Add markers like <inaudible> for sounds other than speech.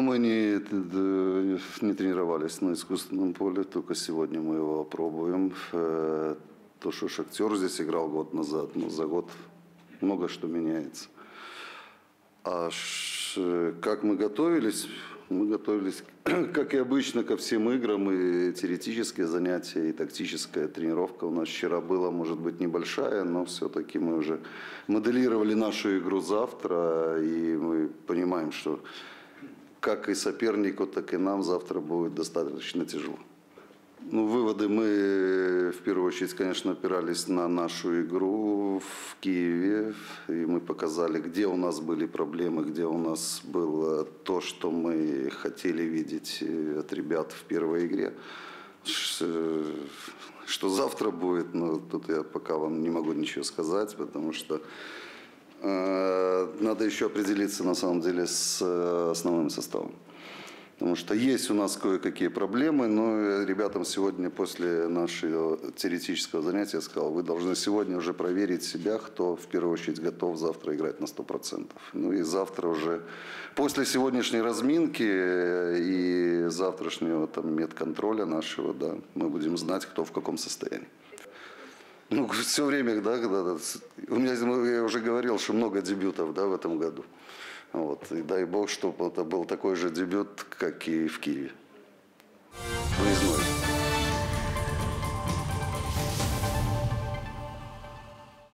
мы не, не тренировались на искусственном поле, только сегодня мы его опробуем. Э, То, что Шахтер здесь играл год назад, но за год много что меняется. А как мы готовились? Мы готовились, <clears throat> как и обычно, ко всем играм, и теоретические занятия, и тактическая тренировка у нас вчера была, может быть, небольшая, но все-таки мы уже моделировали нашу игру завтра, и мы понимаем, что как и сопернику, так и нам завтра будет достаточно тяжело. Ну, выводы мы в первую очередь, конечно, опирались на нашу игру в Киеве. И мы показали, где у нас были проблемы, где у нас было то, что мы хотели видеть э, от ребят в первой игре. Э, Что завтра будет, ну, тут я пока вам не могу ничего сказать, потому что э, надо еще определиться на самом деле с э, основным составом. Потому что есть у нас кое-какие проблемы, но ребятам сегодня после нашего теоретического занятия я сказал, вы должны сегодня уже проверить себя, кто в первую очередь готов завтра играть на 100%. Ну и завтра уже, после сегодняшней разминки и завтрашнего там медконтроля нашего, да, мы будем знать, кто в каком состоянии. Ну, все время, да, когда у меня, я уже говорил, что много дебютов, да, в этом году. Вот. И дай бог, чтобы это был такой же дебют, как и в Киеве.